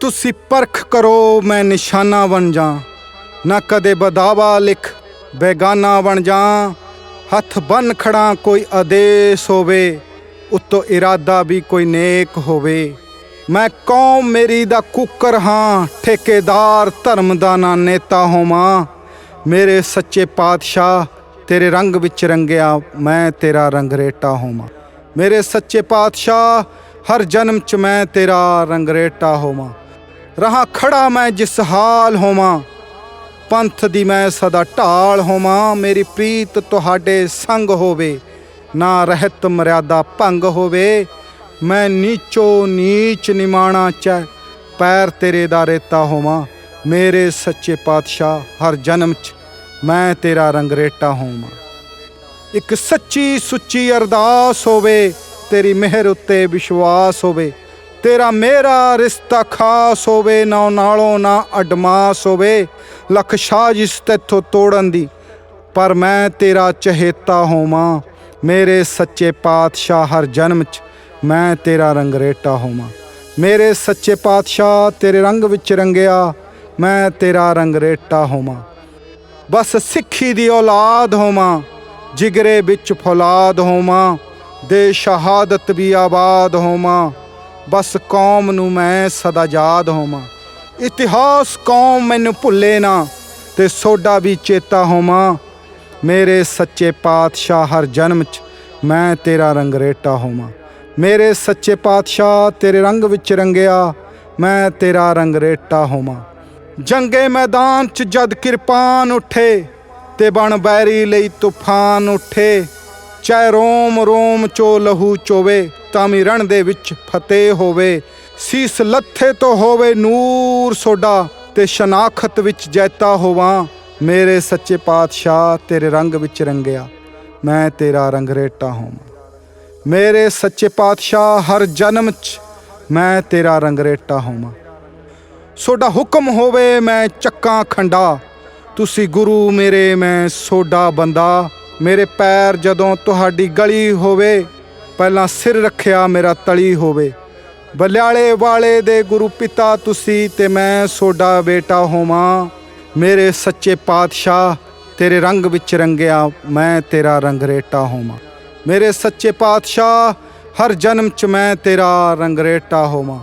ਤੁਸੀਂ ਪਰਖ ਕਰੋ ਮੈਂ ਨਿਸ਼ਾਨਾ ਬਣ ਜਾ। ਨਾ ਕਦੇ ਬਦਾਵਾ ਲਿਖ, ਬੇਗਾਨਾ ਬਣ ਜਾ। ਹੱਥ ਬੰਨ ਖੜਾ ਕੋਈ ਆਦੇਸ਼ ਹੋਵੇ, ਉਤੋਂ ਇਰਾਦਾ ਵੀ ਕੋਈ ਨੇਕ ਹੋਵੇ। ਮੈਂ ਕੌਮ ਮੇਰੀ ਦਾ ਕੁੱਕਰ ਹਾਂ, ਠੇਕੇਦਾਰ ਧਰਮ ਦਾ ਨਾ ਨੇਤਾ ਹੋਵਾਂ। ਮੇਰੇ ਸੱਚੇ ਪਾਤਸ਼ਾਹ ਤੇਰੇ ਰੰਗ ਵਿੱਚ ਰੰਗਿਆ, ਮੈਂ ਤੇਰਾ ਰੰਗਰੇਟਾ ਹੋਵਾਂ। ਮੇਰੇ ਸੱਚੇ ਪਾਤਸ਼ਾਹ, ਹਰ ਜਨਮ ਚ ਮੈਂ ਤੇਰਾ ਰੰਗਰੇਟਾ ਹੋਵਾਂ। ਰਹਾ ਖੜਾ ਮੈਂ ਜਿਸ ਹਾਲ ਹੋਵਾਂ, ਪੰਥ ਦੀ ਮੈਂ ਸਦਾ ਢਾਲ ਹੋਵਾਂ, ਮੇਰੀ ਪ੍ਰੀਤ ਤੁਹਾਡੇ ਸੰਗ ਹੋਵੇ, ਨਾ ਰਹਿਤ ਮਰਿਆਦਾ ਭੰਗ ਹੋਵੇ, ਮੈਂ ਨੀਚੋ ਨੀਚ ਨਿਮਾਣਾ ਚੈ ਪੈਰ ਤੇਰੇ ਦਾ ਰੇਤਾ ਹੋਵਾਂ, ਮੇਰੇ ਸੱਚੇ ਪਾਤਸ਼ਾਹ ਹਰ ਜਨਮ ਚ ਮੈਂ ਤੇਰਾ ਰੰਗਰੇਟਾ ਹੋਵਾਂ। ਇੱਕ ਸੱਚੀ ਸੁੱਚੀ ਅਰਦਾਸ ਹੋਵੇ, ਤੇਰੀ ਮਿਹਰ ਉੱਤੇ ਵਿਸ਼ਵਾਸ ਹੋਵੇ ਤੇਰਾ ਮੇਰਾ ਰਿਸ਼ਤਾ ਖਾਸ ਹੋਵੇ, ਨਾ ਨਾਲੋਂ ਨਾ ਅਡਮਾਸ ਹੋਵੇ। ਲੱਖ ਸਾਜ਼ਿਸ਼ ਤੇਥੋਂ ਤੋੜਨ ਦੀ, ਪਰ ਮੈਂ ਤੇਰਾ ਚਹੇਤਾ ਹੋਵਾਂ। ਮੇਰੇ ਸੱਚੇ ਪਾਤਸ਼ਾਹ ਹਰ ਜਨਮ ਚ ਮੈਂ ਤੇਰਾ ਰੰਗਰੇਟਾ ਹੋਵਾਂ। ਮੇਰੇ ਸੱਚੇ ਪਾਤਸ਼ਾਹ ਤੇਰੇ ਰੰਗ ਵਿੱਚ ਰੰਗਿਆ, ਮੈਂ ਤੇਰਾ ਰੰਗਰੇਟਾ ਹੋਵਾਂ। ਬਸ ਸਿੱਖੀ ਦੀ ਔਲਾਦ ਹੋਵਾਂ, ਜਿਗਰੇ ਵਿੱਚ ਫੌਲਾਦ ਹੋਵਾਂ, ਦੇ ਸ਼ਹਾਦਤ ਵੀ ਆਬਾਦ ਹੋਵਾਂ। ਬਸ ਕੌਮ ਨੂੰ ਮੈਂ ਸਦਾ ਯਾਦ ਹੋਵਾਂ। ਇਤਿਹਾਸ ਕੌਮ ਮੈਨੂੰ ਭੁੱਲੇ ਨਾ ਤੇ ਸੋਡਾ ਵੀ ਚੇਤਾ ਹੋਵਾਂ। ਮੇਰੇ ਸੱਚੇ ਪਾਤਸ਼ਾਹ ਹਰ ਜਨਮ ਚ ਮੈਂ ਤੇਰਾ ਰੰਗਰੇਟਾ ਹੋਵਾਂ। ਮੇਰੇ ਸੱਚੇ ਪਾਤਸ਼ਾਹ ਤੇਰੇ ਰੰਗ ਵਿੱਚ ਰੰਗਿਆ, ਮੈਂ ਤੇਰਾ ਰੰਗਰੇਟਾ ਹੋਵਾਂ। ਜੰਗੇ ਮੈਦਾਨ ਚ ਜਦ ਕਿਰਪਾਨ ਉੱਠੇ ਤੇ ਬਣ ਬੈਰੀ ਲਈ ਤੂਫਾਨ ਉੱਠੇ ਚਾਹੇ ਰੋਮ ਰੋਮ ਚੋ ਲਹੂ ਚੋਵੇ ਤਾਂ ਵੀ ਰਣ ਦੇ ਵਿੱਚ ਫਤਿਹ ਹੋਵੇ। ਸੀਸ ਲੱਥੇ ਤੋਂ ਹੋਵੇ ਨੂਰ ਸੋਡਾ ਤੇ ਸ਼ਨਾਖਤ ਵਿੱਚ ਜੈਤਾ ਹੋਵਾਂ। ਮੇਰੇ ਸੱਚੇ ਪਾਤਸ਼ਾਹ ਤੇਰੇ ਰੰਗ ਵਿੱਚ ਰੰਗਿਆ, ਮੈਂ ਤੇਰਾ ਰੰਗਰੇਟਾ ਹੋਵਾਂ। ਮੇਰੇ ਸੱਚੇ ਪਾਤਸ਼ਾਹ ਹਰ ਜਨਮ ਚ ਮੈਂ ਤੇਰਾ ਰੰਗਰੇਟਾ ਹੋਵਾਂ। ਸੋਡਾ ਹੁਕਮ ਹੋਵੇ ਮੈਂ ਚੱਕਾਂ ਖੰਡਾ, ਤੁਸੀਂ ਗੁਰੂ ਮੇਰੇ ਮੈਂ ਸੋਡਾ ਬੰਦਾ। ਮੇਰੇ ਪੈਰ ਜਦੋਂ ਤੁਹਾਡੀ ਗਲੀ ਹੋਵੇ ਪਹਿਲਾਂ ਸਿਰ ਰੱਖਿਆ ਮੇਰਾ ਤਲੀ ਹੋਵੇ। ਬਲਿਆਲੇ ਵਾਲੇ ਦੇ ਗੁਰੂ ਪਿਤਾ ਤੁਸੀਂ ਤੇ ਮੈਂ ਸੋਡਾ ਬੇਟਾ ਹੋਵਾਂ। ਮੇਰੇ ਸੱਚੇ ਪਾਤਸ਼ਾਹ ਤੇਰੇ ਰੰਗ ਵਿੱਚ ਰੰਗਿਆ, ਮੈਂ ਤੇਰਾ ਰੰਗਰੇਟਾ ਹੋਵਾਂ। ਮੇਰੇ ਸੱਚੇ ਪਾਤਸ਼ਾਹ, ਹਰ ਜਨਮ ਚ ਮੈਂ ਤੇਰਾ ਰੰਗਰੇਟਾ ਹੋਵਾਂ।